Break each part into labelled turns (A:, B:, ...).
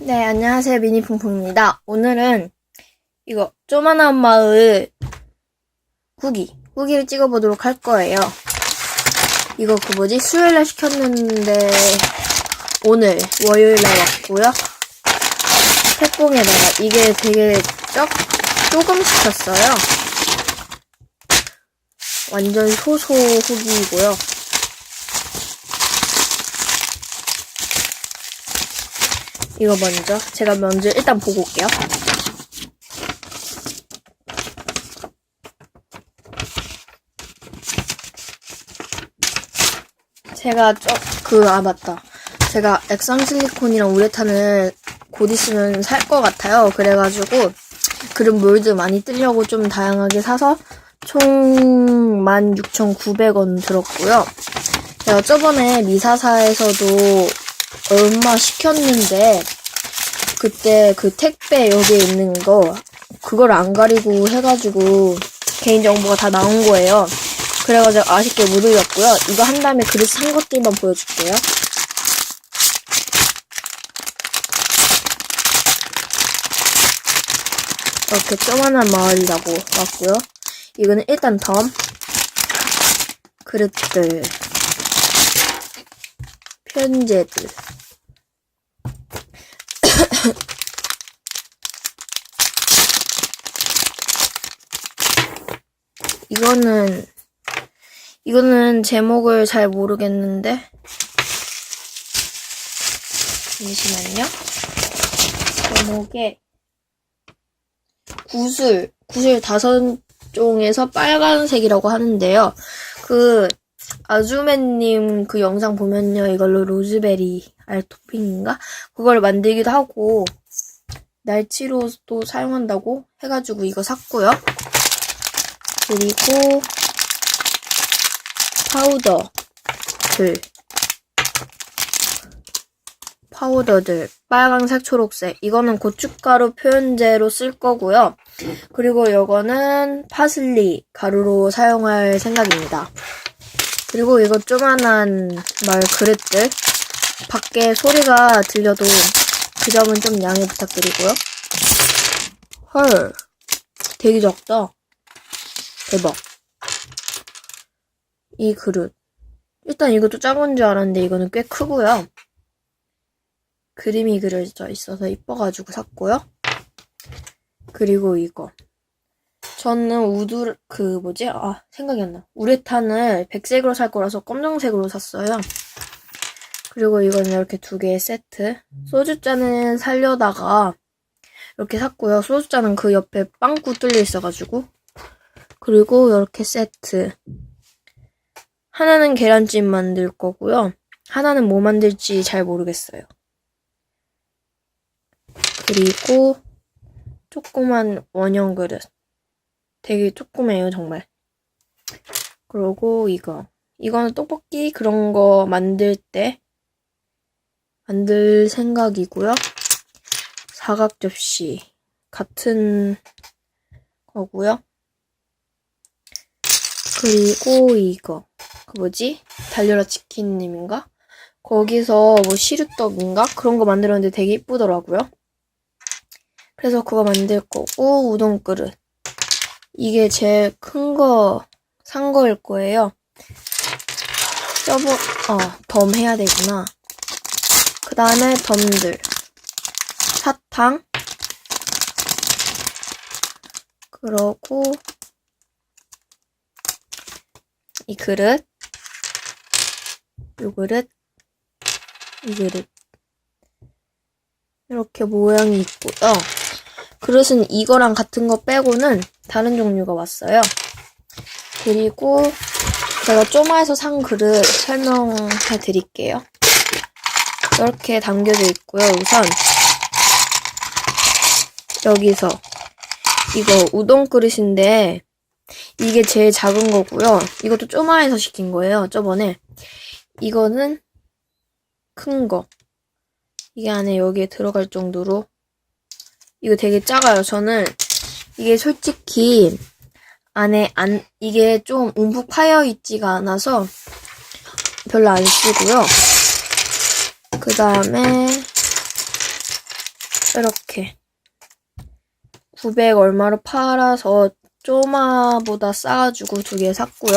A: 네, 안녕하세요. 미니풍풍입니다. 오늘은 이거 쪼만한 마을 후기, 후기를 찍어보도록 할 거예요. 이거 그 뭐지? 수요일날 시켰는데 오늘 월요일날 왔고요. 택봉에다가 이게 되게 쩍, 조금 시켰어요. 완전 소소 후기이고요. 이거 먼저 제가 먼저 일단 보고 올게요. 제가 저그아 맞다. 제가 액상 실리콘이랑 우레탄을 곧 있으면 살 것 같아요. 그래가지고 그런 몰드 많이 뜨려고 좀 다양하게 사서 총 16,900원 들었고요. 제가 저번에 미사사에서도 얼마 시켰는데 그때 그 택배 여기에 있는 거 그걸 안 가리고 해가지고 개인정보가 다 나온 거예요. 그래가지고 아쉽게 못 올렸고요. 이거 한 다음에 그릇 산 것들만 보여줄게요. 이렇게 조만한 마을이라고 왔고요. 이거는 일단 덤 그릇들 편제들 이거는 이거는 제목을 잘 모르겠는데 잠시만요. 제목에 구슬 구슬 다섯 종에서 빨간색이라고 하는데요. 그 아주맨님 그 영상 보면요 이걸로 로즈베리 알 토핑인가? 그걸 만들기도 하고 날치로도 사용한다고 해가지고 이거 샀고요. 그리고 파우더들. 파우더들. 빨강색 초록색. 이거는 고춧가루 표현제로 쓸 거고요. 그리고 이거는 파슬리 가루로 사용할 생각입니다 그리고 이거 조만한 말 그릇들 밖에 소리가 들려도 그 점은 좀 양해 부탁드리고요 헐 되게 적다 대박. 이 그릇. 일단 이것도 작은 줄 알았는데 이거는 꽤 크고요. 그림이 그려져 있어서 이뻐가지고 샀고요. 그리고 이거. 저는 우드, 그 뭐지? 아, 생각이 안 나. 우레탄을 백색으로 살 거라서 검정색으로 샀어요. 그리고 이거는 이렇게 두 개의 세트. 소주잔은 살려다가 이렇게 샀고요. 소주잔은 그 옆에 빵꾸 뚫려 있어가지고 그리고 이렇게 세트. 하나는 계란찜 만들 거고요. 하나는 뭐 만들지 잘 모르겠어요. 그리고 조그만 원형 그릇. 되게 조그매요, 정말. 그리고 이거. 이거는 떡볶이 그런 거 만들 때 만들 생각이고요. 사각 접시. 같은 거고요. 그리고 이거 그 뭐지 달려라 치킨님인가 거기서 뭐 시루떡인가 그런 거 만들었는데 되게 이쁘더라고요. 그래서 그거 만들 거고 우동 그릇 이게 제일 큰 거 산 거일 거예요. 저번 어 덤 해야 되구나. 그 다음에 덤들 사탕 그러고 이 그릇, 요 그릇, 이 그릇. 이렇게 모양이 있고요. 그릇은 이거랑 같은 거 빼고는 다른 종류가 왔어요. 그리고 제가 쪼마에서 산 그릇 설명해 드릴게요. 이렇게 담겨져 있고요. 우선 여기서 이거 우동 그릇인데 이게 제일 작은 거고요. 이것도 쪼마에서 시킨 거예요. 저번에. 이거는 큰 거. 이게 안에 여기에 들어갈 정도로 이거 되게 작아요. 저는 이게 솔직히 안에 안 이게 좀 움푹 파여 있지가 않아서 별로 안 쓰고요. 그 다음에 이렇게 900 얼마로 팔아서 쪼마보다 싸가지고 두 개 샀고요.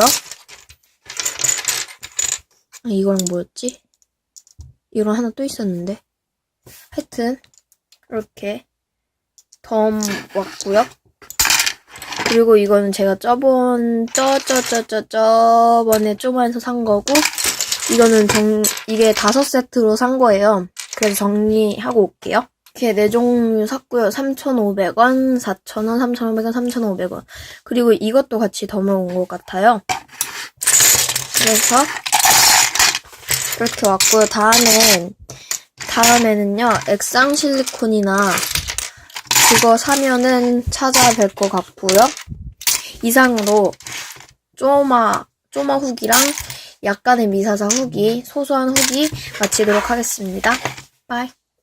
A: 아, 이거랑 뭐였지? 이거랑 하나 또 있었는데. 하여튼 이렇게 덤 왔고요. 그리고 이거는 제가 저번 저저저저 저번에 쪼마에서 산 거고 이거는 정 이게 다섯 세트로 산 거예요. 그래서 정리하고 올게요. 이렇게 네 종류 샀고요. 3,500원, 4,000원, 3,500원, 3,500원. 그리고 이것도 같이 덤어온 것 같아요. 그래서 이렇게 왔고요. 다음엔 다음에는요. 액상 실리콘이나 그거 사면은 찾아뵐 것 같고요. 이상으로 쪼마 쪼마 후기랑 약간의 미사사 후기, 소소한 후기 마치도록 하겠습니다. 바이.